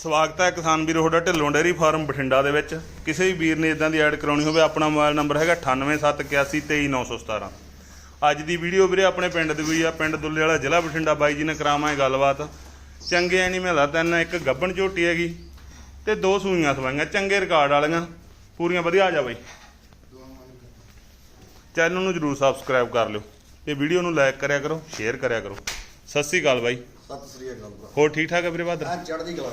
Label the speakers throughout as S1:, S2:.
S1: ਸਵਾਗਤ ਹੈ ਕਿਸਾਨ ਵੀਰ ਤੁਹਾਡਾ ਢਿੱਲੋਂ ਡੇਅਰੀ ਫਾਰਮ ਬਠਿੰਡਾ ਦੇ ਵਿੱਚ। ਕਿਸੇ ਵੀ ਵੀਰ ਨੇ ਇਦਾਂ ਦੀ ਐਡ ਕਰਾਉਣੀ ਹੋਵੇ ਆਪਣਾ ਮੋਬਾਈਲ ਨੰਬਰ ਹੈਗਾ 9871823917 ਅੱਜ ਦੀ ਵੀਡੀਓ ਵੀਰੇ ਆਪਣੇ ਪਿੰਡ ਦੀ ਹੋਈ ਆ ਪਿੰਡ ਦੁੱਲੇ ਵਾਲਾ ਜ਼ਿਲ੍ਹਾ ਬਠਿੰਡਾ। ਬਾਈ ਜੀ ਨੇ ਕਰਾਵਾਂਗੇ ਗੱਲਬਾਤ। ਚੰਗੇ ਐਨੀਮਲ ਆ ਤਿੰਨ ਇੱਕ ਗੱਬਣ ਝੋਟੀ ਹੈਗੀ ਤੇ ਦੋ ਸੂਈਆਂ ਸਵਾਈਆਂ ਚੰਗੇ ਰਿਕਾਰਡ ਵਾਲੀਆਂ। ਪੂਰੀਆਂ ਵਧੀਆ ਆ ਜਾ ਬਾਈ। ਚੈਨਲ ਨੂੰ ਜਰੂਰ ਸਬਸਕ੍ਰਾਈਬ ਕਰ ਲਿਓ। ਤੇ ਵੀਡੀਓ ਨੂੰ ਲਾਈਕ ਕਰਿਆ ਕਰੋ ਸ਼ੇਅਰ ਕਰਿਆ ਕਰੋ। ਸਤਿ ਸ੍ਰੀ ਅਕਾਲ ਬਾਈ।
S2: ਸਤਿ ਸ੍ਰੀ ਅਕਾਲ।
S1: ਹੋਰ ਠੀਕ ਠਾਕ ਹੈ ਵੀਰੇ ਬਾਦਰ?
S2: ਚੜ੍ਹਦੀ ਕਲਾ।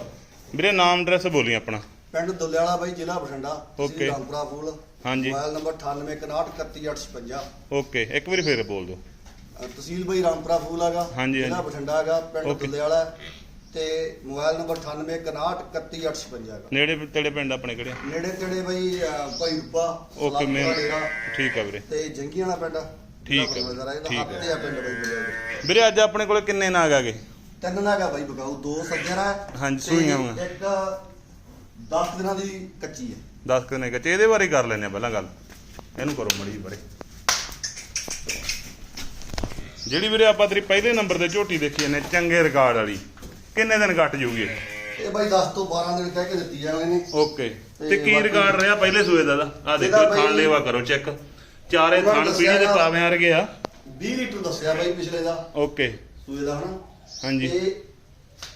S1: ਵੀਰੇ ਨਾਮ ਐਡਰੈਸ ਬੋਲੀ ਆਪਣਾ।
S2: ਪਿੰਡ ਦੁੱਲਿਆਲਾ ਬਾਈ ਜ਼ਿਲ੍ਹਾ ਬਠਿੰਡਾ. ਸ੍ਰੀ ਰਾਮਪੁਰਾ ਫੂਲ।
S1: ਹਾਂਜੀ।
S2: ਮੋਬਾਈਲ ਨੰਬਰ 9861313855
S1: ਓਕੇ ਇੱਕ ਵਾਰੀ ਫੇਰ ਬੋਲ ਦਿਓ।
S2: ਤਹਿਸੀਲ ਬਾਈ ਰਾਮਪੁਰਾ ਫੂਲ ਹੈਗਾ ਜ਼ਿਲ੍ਹਾ। ਬਠਿੰਡਾ ਹੈਗਾ ਪਿੰਡ. ਦੁੱਲਿਆਲਾ। ਤੇ ਮੋਬਾਈਲ ਨੰਬਰ 9861313855 ਹੈਗਾ।
S1: ਨੇੜੇ ਤੇੜੇ ਪਿੰਡ ਆਪਣੇ ਕਿਹੜੇ?
S2: ਨੇੜੇ ਤੇੜੇ ਬਾਈ ਭਾਈ ਰੂਪਾ
S1: ਓਕੇ ਮੈਂ ਠੀਕ ਆ ਵੀਰੇ।
S2: ਤੇ ਜੰਗੀਆਂ ਵਾਲਾ ਪਿੰਡ।
S1: ਠੀਕ ਹੈ, ਠੀਕ
S2: ਆ। ਬੁਲਿਆਲਾ
S1: ਵੀਰੇ ਅੱਜ ਆਪਣੇ ਕੋਲੇ ਕਿੰਨੇ ਨਾਗ ਆਗੇ
S2: ਤਿੰਨ ਨਾਗਾ ਬਾਈ ਬਗਾਉ ਦੋ ਸੱਜਰ ਹੈ
S1: ਹਾਂਜੀ, ਸੂਈਆਂ ਵਾਂ।
S2: ਇੱਕ 10 ਦਿਨਾਂ ਦੀ ਕੱਚੀ ਹੈ।
S1: ਦੱਸ ਕਿੰਨੇ ਕੱਚੇ ਇਹਦੇ ਬਾਰੇ ਕਰ ਲੈਨੇ ਆ ਪਹਿਲਾਂ ਗੱਲ। ਇਹਨੂੰ ਕਰੋ ਮੜੀ ਬਰੇ। ਜਿਹੜੀ ਵੀਰੇ ਆਪਾਂ ਤੇਰੀ ਪਹਿਲੇ ਨੰਬਰ ਤੇ ਝੋਟੀ ਦੇਖੀ ਜਾਂਦੇ ਚੰਗੇ ਰਿਕਾਰਡ ਵਾਲੀ। ਕਿੰਨੇ ਦਿਨ ਕੱਟ ਜੂਗੀ ਇਹ?
S2: ਇਹ ਬਾਈ 10 ਤੋਂ 12 ਦਿਨ ਕਹਿ ਕੇ ਦਿੱਤੀ ਜਾਣੇ ਨੇ
S1: ਓਕੇ। ਤੇ ਕੀ ਰਿਕਾਰਡ ਰਿਹਾ ਪਹਿਲੇ ਸੂਏ ਦਾ? ਆ ਦੇਖੋ
S2: ਇਹਦਾ ਬਾਈ-
S1: ਥਾਣ ਲੇਵਾ ਕਰੋ ਚੈੱਕ ਚਾਰੇ
S2: ਉਹਨਾਂ ਨੇ
S1: ਥਾਣ ਪੀੜੀ ਦੇ
S2: ਦੱਸਿਆ
S1: ਪਾਵੇਂ ਆ ਰਗੇ ਆ।
S2: 20 ਲੀਟਰ ਦੱਸਿਆ ਬਾਈ ਪਿਛਲੇ ਦਾ।
S1: ਓਕੇ।
S2: ਸੂਏ ਦਾ ਹਨਾ।
S1: ਹਾਂਜੀ।
S2: ਤੇ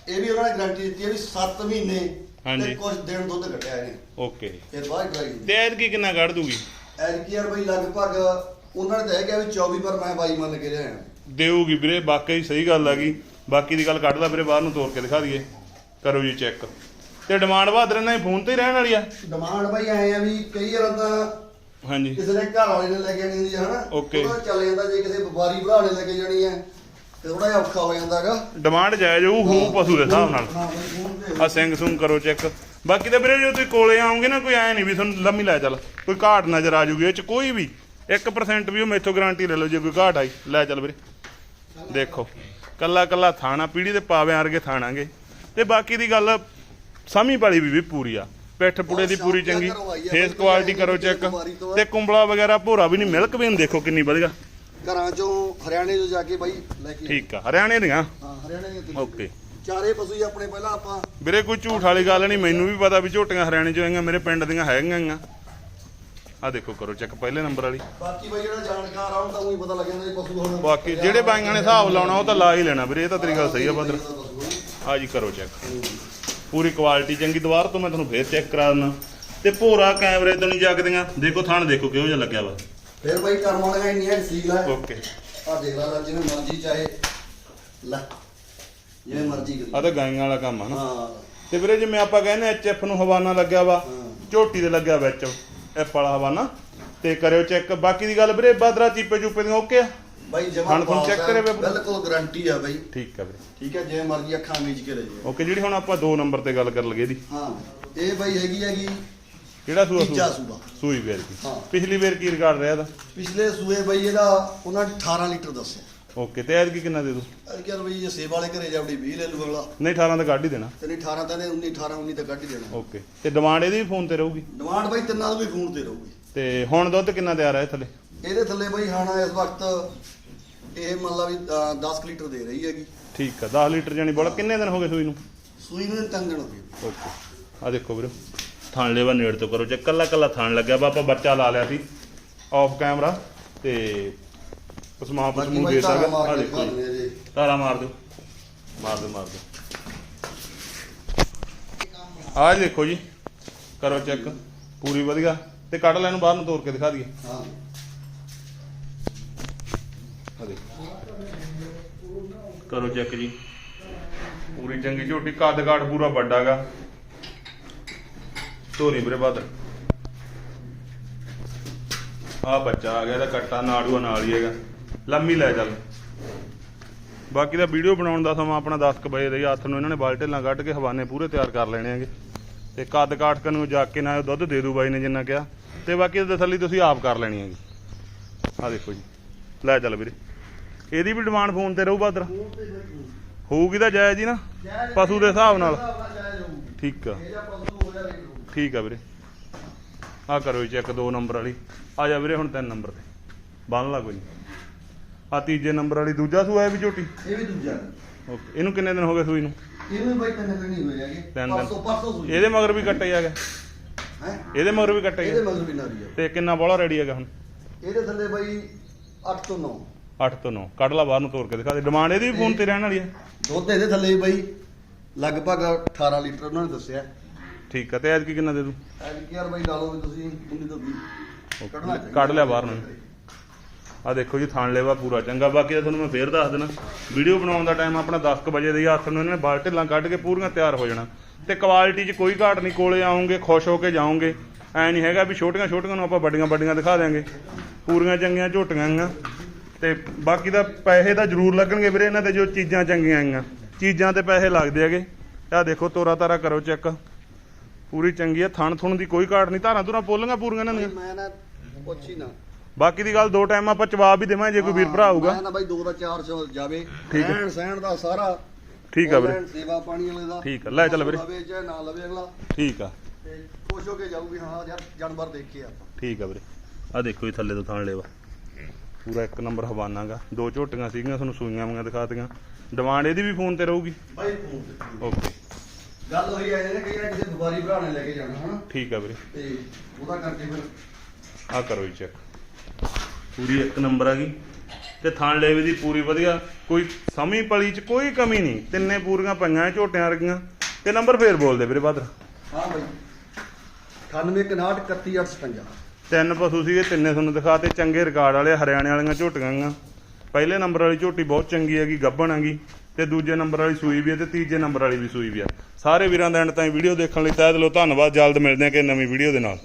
S2: ਇਹ ਵੀ ਉਹਨਾਂ ਨੇ ਗਾਰੰਟੀ ਦਿੱਤੀ ਹੈ ਵੀ 7 ਮਹੀਨੇ
S1: ਹਾਂਜੀ।
S2: ਤੇ ਕੁਝ ਦਿਨ ਦੁੱਧ ਕੱਢਿਆ ਇਹਨੇ
S1: ਓਕੇ।
S2: ਫਿਰ ਬਾਅਦ ਡਰਾਈ
S1: ਤੇ ਐਤਕੀ ਕਿੰਨਾ ਕੱਢ ਦੂਗੀ?
S2: ਐਲਕੀਆਰ ਬਾਈ ਲਗਭਗ ਉਹਨਾਂ ਨੇ ਤਾਂ ਇਹ ਕਿਹਾ ਵੀ 24 ਪਰ ਮੈਂ ਬਾਈ ਮੰਨ ਕੇ ਲਿਆਇਆ।
S1: ਦੇਊਗੀ ਵੀਰੇ ਵਾਕਈ ਸਹੀ ਗੱਲ ਹੈਗੀ ਬਾਕੀ ਦੀ ਗੱਲ ਕੱਢਦਾ ਵੀਰੇ ਬਾਹਰ ਨੂੰ ਤੋੜ ਕੇ ਦਿਖਾ ਦਈਏ। ਕਰੋ ਜੀ ਚੈੱਕ ਤੇ ਡਿਮਾਂਡ ਬਹਾਦਰ ਇਹਨਾਂ ਦੀ ਫੋਨ ਤੇ ਹੀ ਰਹਿਣ ਵਾਲੀ ਆ?
S2: ਡਿਮਾਂਡ ਬਾਈ ਆਏ ਆ ਵੀ ਕਈ ਵਾਰ ਤਾਂ
S1: ਹਾਂਜੀ।
S2: ਕਿਸੇ ਨੇ ਘਰ ਵਾਲੇ ਨੇ ਲੈ ਕੇ ਆਣੀ ਹੁੰਦੀ ਹੈ ਹਨਾ?
S1: Okay.
S2: ਉਹਦਾ ਚੱਲ ਜਾਂਦਾ ਜੇ ਕਿਸੇ ਵਪਾਰੀ ਭਰਾ ਨੇ ਲੈ ਕੇ ਜਾਣੀ ਹੈ ਤੇ ਥੋੜਾ ਜਿਹਾ ਔਖਾ ਹੋ ਜਾਂਦਾ ਹੈਗਾ।
S1: ਡਿਮਾਂਡ ਜਾਇਜ਼ ਹੋਊ ਹੋਊ ਪਸ਼ੂ ਦੇ ਹਿਸਾਬ ਨਾਲ।
S2: ਹਾਂ ਬਾਈ
S1: ਆ ਸਿੰਘ ਸੁੰਗ ਕਰੋ ਚੈੱਕ ਬਾਕੀ ਤਾਂ ਵੀਰੇ ਜੇ ਤੁਸੀਂ ਕੋਲੇ ਆਉਂਗੇ ਨਾ ਕੋਈ ਐ ਨਹੀਂ ਵੀ ਤੁਹਾਨੂੰ ਲੰਮੀ ਲੈ ਚੱਲ। ਕੋਈ ਘਾਟ ਨਜ਼ਰ ਆ ਜੂਗੀ ਇਹ ਚ ਕੋਈ ਵੀ। 1% ਵੀ ਉਹ ਮੇਥੋਂ ਗਾਰੰਟੀ ਲੈ ਲਓ ਜੇ ਕੋਈ ਘਾਟ ਆਈ ਲੈ ਚੱਲ ਵੀਰੇ। ਦੇਖੋ ਕੱਲਾ ਕੱਲਾ ਥਾਣਾ ਪੀੜੀ ਦੇ ਪਾਵਿਆਂ ਵਰਗੇ ਥਾਣਾਂਗੇ। ਤੇ ਬਾਕੀ ਦੀ ਗੱਲ ਸਮੀ ਵਾਲੀ ਵੀ ਵੀ ਪੂਰੀ ਆ। ਪਿੱਠ ਪੁੜੇ ਦੀ ਪੂਰੀ ਚੰਗੀ। ਫੇਸ ਕੁਆਲਿਟੀ ਕਰੋ ਚੈੱਕ ਤੇ ਕੁੰਬਲਾ ਵਗੈਰਾ ਭੋਰਾ ਵੀ ਨਹੀਂ ਮਿਲਕ ਵੀ ਦੇਖੋ ਕਿੰਨੀ ਵਧੀਆ।
S2: ਘਰਾਂ ਚੋਂ ਹਰਿਆਣੇ ਤੋਂ ਜਾ ਕੇ ਬਾਈ ਲੈ ਕੇ
S1: ਠੀਕ ਆ ਹਰਿਆਣੇ ਦੀਆਂ?
S2: ਹਾਂ ਹਰਿਆਣੇ ਦੀਆਂ ਤਿੰਨ।
S1: ਓਕੇ।
S2: ਚਾਰੇ ਪਸ਼ੂ ਹੀ ਆਪਣੇ ਪਹਿਲਾਂ ਆਪਾਂ
S1: ਵੀਰੇ ਕੋਈ ਝੂਠ ਵਾਲੀ ਗੱਲ ਨਹੀਂ ਮੈਨੂੰ ਵੀ ਪਤਾ ਵੀ ਝੋਟੀਆਂ ਹਰਿਆਣੇ ਚੋਂ ਆਈਆਂ ਮੇਰੇ ਪਿੰਡ ਦੀਆਂ ਹੈਗੀਆਂ ਆ ਆ ਦੇਖੋ ਕਰੋ ਚੈੱਕ ਪਹਿਲੇ ਨੰਬਰ ਵਾਲੀ।
S2: ਬਾਕੀ ਬਾਈ ਜਿਹੜਾ ਜਾਣਕਾਰ ਆ ਉਹਨੂੰ ਤਾਂ ਉਹੀ ਪਤਾ ਲੱਗ ਜਾਂਦਾ ਪਸ਼ੂ ਹੁਣ
S1: ਬਾਕੀ ਜਿਹੜੇ ਬਾਈਆਂ ਨੇ ਹਿਸਾਬ ਲਾਉਣਾ ਉਹ ਤਾਂ ਲਾ ਹੀ ਲੈਣਾ ਵੀਰੇ ਇਹ ਤਾਂ ਤੇਰੀ ਗੱਲ ਸਹੀ ਆ ਬਦਰ ਆ ਜੀ। ਕਰੋ ਚੈੱਕ। ਪੂਰੀ ਕੁਆਲਿਟੀ ਚੰਗੀ ਦੁਬਾਰਾ ਤੋਂ ਮੈਂ ਤੁਹਾਨੂੰ ਫੇਰ ਚੈੱਕ ਕਰਾ ਦਿੰਦਾ। ਤੇ ਭੋਰਾ ਕੈਮਰੇ ਤੋਂ ਨਹੀਂ ਜਗਦੀਆਂ। ਦੇਖੋ ਥਣ ਦੇਖੋ ਕਿਹੋ ਜਿਹਾ ਲੱਗਿਆ ਵਾ।
S2: ਫਿਰ ਬਾਈ ਕਰਮ ਵਾਲੀਆਂ ਇੰਨੀਆਂ ਸੀਲ ਹੈ
S1: ਓਕੇ
S2: ਆ ਦੇਖ ਲਾ ਜਿਵੇਂ ਮਰਜ਼ੀ ਚਾਹੇ। ਲੈ ਜਿਵੇਂ ਮਰਜ਼ੀ ਕਰੀ।
S1: ਆ ਤਾਂ ਗਾਈਆਂ ਵਾਲਾ ਕੰਮ ਆ ਨਾ।
S2: ਹਾਂ।
S1: ਤੇ ਵੀਰੇ ਜਿਵੇਂ ਆਪਾਂ ਕਹਿੰਦੇ ਐਚਐਫ ਨੂੰ ਹਵਾਨਾ ਲੱਗਿਆ ਵਾ
S2: ਹਾਂ।
S1: ਝੋਟੀ ਦੇ ਲੱਗਿਆ ਵਿੱਚ ਐਫ ਵਾਲਾ ਹਵਾਨਾ। ਤੇ ਕਰਿਓ ਚੈੱਕ। ਬਾਕੀ ਦੀ ਗੱਲ ਵੀਰੇ ਬਾਦਰਾ ਚੀਪੇ ਚੂਪੇ ਦੀਆਂ ਓਕੇ ਆ?
S2: ਬਾਈ ਜਮਾ
S1: ਹੁਣ ਤੁਹਾਨੂੰ ਕਰਿਆ ਪਿਆ?
S2: ਬਿਲਕੁਲ ਗਾਰੰਟੀ ਆ ਬਾਈ।
S1: ਠੀਕ ਆ ਵੀਰੇ।
S2: ਠੀਕ ਹੈ ਜਿਵੇਂ ਮਰਜ਼ੀ ਅੱਖਾਂ ਮੀਚ ਕੇ ਲੈ ਜਾਓ
S1: ਓਕੇ ਜਿਹੜੀ ਹੁਣ ਆਪਾਂ 2 ਨੰਬਰ ਤੇ ਗੱਲ ਕਰਨ ਲੱਗੇ ਦੀ
S2: ਹਾਂ। ਇਹ ਬਾਈ ਹੈਗੀ ਹੈਗੀ
S1: ਕਿਹੜਾ ਸੂਆ
S2: ਤੀਜਾ
S1: ਸੂਆ? ਸੂਈ ਵੇਰ ਕੀ।
S2: ਹਾਂ।
S1: ਪਿਛਲੀ ਵੇਰ ਕੀ ਰਿਕਾਰਡ ਰਿਹਾ ਦਾ
S2: ਪਿਛਲੇ ਸੂਏ ਬਾਈ ਇਹਦਾ ਉਹਨਾਂ ਨੇ 18 ਲੀਟਰ ਦੱਸਿਆ।
S1: ਓਕੇ ਤੇ ਐਤਕੀ ਕਿੰਨਾ ਦੇ ਦੂ
S2: ਅਰ ਕਿਹਾ ਬਈ ਜੇ ਸੇਬ ਵਾਲੇ ਘਰੇ ਜਾਵੜੀ 20 ਲੈ ਲੂ ਅਗਲਾ।
S1: ਨਹੀਂ 18 ਤਾਂ ਕੱਢ ਹੀ ਦੇਣਾ।
S2: ਤੇ ਨਹੀਂ 18 ਤਾਂ ਨੇ 19 18 19 ਤਾਂ ਕੱਢ ਹੀ ਦੇਣਾ।
S1: ਓਕੇ ਤੇ ਡਿਮਾਂਡ ਇਹਦੀ ਵੀ ਫੋਨ ਤੇ ਰਹੂਗੀ?
S2: ਡਿਮਾਂਡ ਬਾਈ ਤਿੰਨਾਂ ਦੀ ਵੀ ਫੋਨ ਤੇ ਰਹੂਗੀ।
S1: ਤੇ ਹੁਣ ਦੁੱਧ ਕਿੰਨਾ ਤਿਆਰ ਹੈ ਥੱਲੇ?
S2: ਇਹਦੇ ਥੱਲੇ ਬਾਈ ਹਾਣਾ ਇਸ ਵਕਤ ਇਹ ਮੰਨ ਲਾ ਵੀ 10 ਲੀਟਰ ਦੇ ਰਹੀ ਹੈਗੀ।
S1: ਠੀਕ ਆ 10 ਲੀਟਰ ਜਾਨੀ ਬੋਲ ਕਿੰਨੇ ਦਿਨ ਹੋ ਗਏ ਸੂਈ ਨੂੰ?
S2: ਸੂਈ ਨੂੰ ਦਿਨ ਹੋ ਗਏ
S1: ਓਕੇ ਆ ਦੇਖੋ ਵੀਰੋ। ਥਾਣ ਲੈਵਾ ਨੇੜ ਤੋਂ ਕਰੋ। ਜੇ ਕੱਲਾ ਕੱਲਾ ਥਾਣ ਲੱਗਿਆ ਵਾ ਆਪਾਂ ਬੱਚਾ ਲਾ ਲਿਆ ਸੀ ਆਫ ਕੈਮਰਾ ਤੇ ਉਸ ਮਾਂ ਪੁੱਤ ਨੂੰ ਦੇ
S2: ਧਾਰਾ
S1: ਸਕਦਾ ਆ। ਦੇਖੋ ਜੀ।
S2: ਆ
S1: ਤਾਰਾ ਮਾਰ ਦਿਓ। ਮਾਰ ਦਿਓ ਮਾਰ ਦਿਓ। ਆਹ ਦੇਖੋ ਜੀ। ਕਰੋ ਚੈੱਕ। ਪੂਰੀ ਵਧੀਆ। ਤੇ ਕੱਢ ਲੈਣ ਬਾਹਰ ਨੂੰ ਤੋੜ ਕੇ ਦਿਖਾ ਦਈਏ।
S2: ਹਾਂ।
S1: ਆ ਦੇਖੋ। ਕਰੋ ਚੈੱਕ ਜੀ। ਪੂਰੀ ਚੰਗੀ ਝੋਟੀ। ਕੱਦ ਕਾਠ ਪੂਰਾ ਵੱਡਾਗਾ ਧੋਰੀ ਵੀਰੇ ਬਾਦਰ ਆ ਬੱਚਾ ਆ ਗਿਆ ਇਹਦਾ ਕੱਟਾ ਨਾੜੂਆ ਨਾਲ ਹੀ ਹੈਗਾ। ਲੰਮੀ ਲੈ ਚੱਲ। ਬਾਕੀ ਦਾ ਵੀਡੀਓ ਬਣਾਉਣ ਦਾ ਸਮਾਂ ਆਪਣਾ 10 ਕੁ ਵਜੇ ਦਾ ਹੱਥ ਨੂੰ ਇਹਨਾਂ ਨੇ ਬਾਲਟੇ ਨਾਲ ਕੱਢ ਕੇ ਹਵਾਨੇ ਪੂਰੇ ਤਿਆਰ ਕਰ ਲੈਣੇ ਹੈਗੇ। ਤੇ ਕੱਦ ਕਾਠ ਕਨ ਨੂੰ ਜਾ ਕੇ ਨਾ ਦੁੱਧ ਦੇ ਦੂ ਬਾਈ ਨੇ ਜਿੰਨਾ ਕਿਹਾ। ਤੇ ਬਾਕੀ ਦੀ ਤਸੱਲੀ ਤੁਸੀਂ ਆਪ ਕਰ ਲੈਣੀ ਹੈਗੀ। ਆ ਦੇਖੋ ਜੀ। ਲੈ ਚੱਲ ਵੀਰੇ। ਇਹਦੀ ਵੀ ਡਿਮਾਂਡ ਫੋਨ ਤੇ ਰਹੂ ਬਾਦਰ। ਹੋਊਗੀ ਤਾਂ ਜਾਇਜ਼ ਹੀ ਨਾ। ਪਸ਼ੂ ਦੇ ਹਿਸਾਬ ਨਾਲ। ਠੀਕ ਆ। ਠੀਕ ਆ ਵੀਰੇ। ਆ ਕਰੋ ਚੈੱਕ 2 ਨੰਬਰ ਵਾਲੀ। ਆ ਜਾ ਵੀਰੇ ਹੁਣ 3 ਨੰਬਰ ਤੇ। ਬੰਨ ਲਾ ਕੋਈ ਆ ਤੀਜੇ ਨੰਬਰ ਵਾਲੀ ਦੂਜਾ ਸੂਆ ਹੈ ਵੀ ਝੋਟੀ?
S2: ਇਹ ਵੀ ਦੂਜਾ।
S1: ਓਕੇ ਇਹਨੂੰ ਕਿੰਨੇ ਦਿਨ ਹੋ ਗਏ ਸੂਈ ਨੂੰ?
S2: ਇਹਨੂੰ ਬਾਈ ਤਿੰਨ ਦਿਨ ਨਹੀਂ ਹੋਏ ਹੈਗੇ।
S1: ਤਿੰਨ।
S2: ਪਰਸੋਂ ਪਰਸੋਂ ਸੂਈ।
S1: ਇਹਦੇ ਮਗਰ ਵੀ ਕੱਟੇ ਹੈਗਾ
S2: ਹੈ?
S1: ਇਹਦੇ ਮਗਰ ਵੀ ਕੱਟੇ
S2: ਇਹਦੇ ਮਗਰ ਵੀ ਨਾਰੀ ਆ।
S1: ਤੇ ਕਿੰਨਾ ਬੋਲਾ ਰੈਡੀ ਹੈਗਾ ਹੁਣ?
S2: ਇਹਦੇ ਥੱਲੇ ਬਾਈ 8 ਤੋਂ 9
S1: 8 ਤੋਂ 9 ਕੱਢ ਲਾ ਬਾਹਰ ਨੂੰ ਤੋੜ ਕੇ ਦਿਖਾ ਦੇ। ਡਿਮਾਂਡ ਇਹਦੀ ਵੀ ਫੋਨ ਤੇ ਰਹਿਣ ਵਾਲੀ ਹੈ।
S2: ਦੁੱਧ ਇਹਦੇ ਥੱਲੇ ਵੀ ਬਾਈ। ਲਗਭਗ 18 ਲੀਟਰ ਉਹਨਾਂ ਨੇ ਦੱਸਿਆ।
S1: ਠੀਕ ਆ ਤੇ ਐਤਕੀ ਕਿੰਨਾ ਦੇ ਦੂ
S2: ਐਲਕੀ ਯਾਰ ਬਾਈ ਲਾ ਲਓ ਵੀ ਤੁਸੀਂ 19 ਤੋਂ 20 ਕੱਢਣਾ ਚਾਹੀਦਾ।
S1: ਕੱਢ ਲਿਆ ਬਾਹਰ ਨੂੰ। ਆ ਦੇਖੋ ਜੀ ਥਾਣ ਲੈਵਾ ਪੂਰਾ ਚੰਗਾ। ਬਾਕੀ ਤਾਂ ਤੁਹਾਨੂੰ ਮੈਂ ਫੇਰ ਦੱਸ ਦੇਣਾ ਵੀਡੀਓ ਬਣਾਉਣ ਦਾ ਟਾਈਮ ਆਪਣਾ 10:00 ਵਜੇ ਦੇ ਹੱਥ ਨੂੰ ਇਹਨਾਂ ਨੇ ਬਾਲਟੇ ਲਾਂ ਕੱਢ ਕੇ ਪੂਰੀਆਂ ਤਿਆਰ ਹੋ ਜਾਣਾ। ਤੇ ਕੁਆਲਿਟੀ 'ਚ ਕੋਈ ਘਾਟ ਨਹੀਂ ਕੋਲੇ ਆਉਂਗੇ ਖੁਸ਼ ਹੋ ਕੇ ਜਾਓਗੇ। ਐ ਨਹੀਂ ਹੈਗਾ ਵੀ ਛੋਟੀਆਂ ਛੋਟੀਆਂ ਨੂੰ ਆਪਾਂ ਵੱਡੀਆਂ ਵੱਡੀਆਂ ਦਿਖਾ ਦਿਆਂਗੇ। ਪੂਰੀਆਂ ਚੰਗੀਆਂ ਝੋਟੀਆਂ ਆਂਗਾ ਤੇ ਬਾਕੀ ਦਾ ਪੈਸੇ ਤਾਂ ਜ਼ਰੂਰ ਲੱਗਣਗੇ ਵੀਰੇ ਇਹਨਾਂ ਤੇ ਜੋ ਚੀਜ਼ਾਂ ਚੰਗੀਆਂ ਆਂਗਾ ਚੀਜ਼ਾਂ ਤੇ ਪੈਸੇ ਲੱਗਦੇ ਹੈਗੇ। ਆਹ ਦੇਖੋ ਤੋਰਾ ਤਾਰਾ ਕਰੋ ਚੈੱਕ। ਪੂਰੀ ਚੰਗੀ ਆ ਥਣ ਥੁਣ ਦੀ ਕੋਈ ਘਾਟ ਨਹੀਂ ਧਾਰਾਂ ਧੁਰਾਂ ਪੋਲੀਆਂ ਪੂਰੀਆਂ ਇਹਨਾਂ ਦੀਆਂ।
S2: ਮੈਂ ਨਾ ਪੁੱਛੀ ਨਾ।
S1: ਬਾਕੀ ਦੀ ਗੱਲ ਦੋ ਟਾਈਮ ਆਪਾਂ ਜਵਾਬ ਵੀ ਦੇਵਾਂਗੇ ਜੇ ਕੋਈ ਵੀਰ ਭਰਾ ਆਊਗਾ।
S2: ਮੈਂ ਨਾ ਬਾਈ ਦੋ ਦਾ 400 ਜਾਵੇ।
S1: ਠੀਕ ਹੈ।
S2: ਰਹਿਣ ਸਹਿਣ ਦਾ ਸਾਰਾ।
S1: ਠੀਕ ਆ ਵੀਰੇ।
S2: ਸੇਵਾ ਪਾਣੀ ਵਾਲੇ ਦਾ।
S1: ਠੀਕ ਆ, ਲੈ ਚੱਲ ਵੀਰੇ।
S2: ਲਵੇ ਚਾਹੇ ਨਾ ਲਵੇ ਅਗਲਾ।
S1: ਠੀਕ ਆ।
S2: ਤੇ ਖੁਸ਼ ਹੋ ਕੇ ਜਾਊਗੀ ਹਾਂ ਯਾਰ ਜਾਨਵਰ ਦੇਖੇ ਆਪਾਂ।
S1: ਠੀਕ ਆ ਵੀਰੇ। ਆ ਦੇਖੋ ਜੀ ਥੱਲੇ ਤੋਂ ਥਾਣ ਲੇਵਾ। ਪੂਰਾ ਇੱਕ ਨੰਬਰ ਹਵਾਨਾਗਾ। ਦੋ ਝੋਟੀਆਂ ਸੀਗੀਆਂ ਤੁਹਾਨੂੰ ਸੂਈਆਂ ਵਾਂਗੀਆਂ ਦਿਖਾਤੀਆਂ ਡਿਮਾਂਡ ਇਹਦੀ ਵੀ ਫੋਨ ਤੇ ਰਹੂਗੀ?
S2: ਬਾਈ ਫੋਨ ਤੇ।
S1: ਓਕੇ।
S2: ਗੱਲ ਹੋਈ ਐ ਨੇ ਕਈ ਵਾਰ ਕਿਸੇ ਵਪਾਰੀ ਭਰਾ ਨੇ ਲੈ ਕੇ ਜਾਣਾ ਹਨਾ?
S1: ਠੀਕ ਆ ਵੀਰੇ।
S2: ਤੇ ਉਹਦਾ ਕਰਕੇ ਫਿਰ
S1: ਆ ਕਰੋ ਜੀ ਚੈੱਕ ਪੂਰੀ ਇੱਕ ਨੰਬਰ ਆ ਗਈ। ਤੇ ਥਾਣ ਲੇਵੇ ਦੀ ਪੂਰੀ ਵਧੀਆ। ਕੋਈ ਸਮੀ ਪਲੀ ਚ ਕੋਈ ਕਮੀ ਨਹੀਂ। ਤਿੰਨੇ ਪੂਰੀਆਂ ਪਈਆਂ ਝੋਟੀਆਂ ਵਰਗੀਆਂ। ਤੇ ਨੰਬਰ ਫੇਰ ਬੋਲਦੇ ਵੀਰੇ ਬਾਦਰ
S2: ਹਾਂ ਬਾਈ। 9861
S1: ਤਿੰਨ ਪਸ਼ੂ ਸੀਗੇ ਤਿੰਨੇ ਤੁਹਾਨੂੰ ਦਿਖਾਤੇ ਚੰਗੇ ਰਿਕਾਰਡ ਵਾਲੇ ਹਰਿਆਣੇ ਵਾਲੀਆਂ ਝੋਟੀਆਂ ਪਹਿਲੇ ਨੰਬਰ ਵਾਲੀ ਝੋਟੀ ਬਹੁਤ ਚੰਗੀ ਹੈਗੀ ਗੱਭਣ ਹੈਗੀ। ਤੇ ਦੂਜੇ ਨੰਬਰ ਵਾਲੀ ਸੂਈ ਵੀ ਹੈ ਤੇ ਤੀਜੇ ਨੰਬਰ ਵਾਲੀ ਵੀ ਸੂਈ ਵੀ ਹੈ। ਸਾਰੇ ਵੀਰਾਂ ਦਾ ਐਂਡ ਤਾਈਂ ਵੀਡੀਓ ਦੇਖਣ ਲਈ ਤਹਿ ਦਿਲੋਂ ਧੰਨਵਾਦ। ਜਲਦ ਮਿਲਦੇ ਹਾਂ ਕਿ ਨਵੀਂ ਵੀਡੀਓ ਦੇ ਨਾਲ।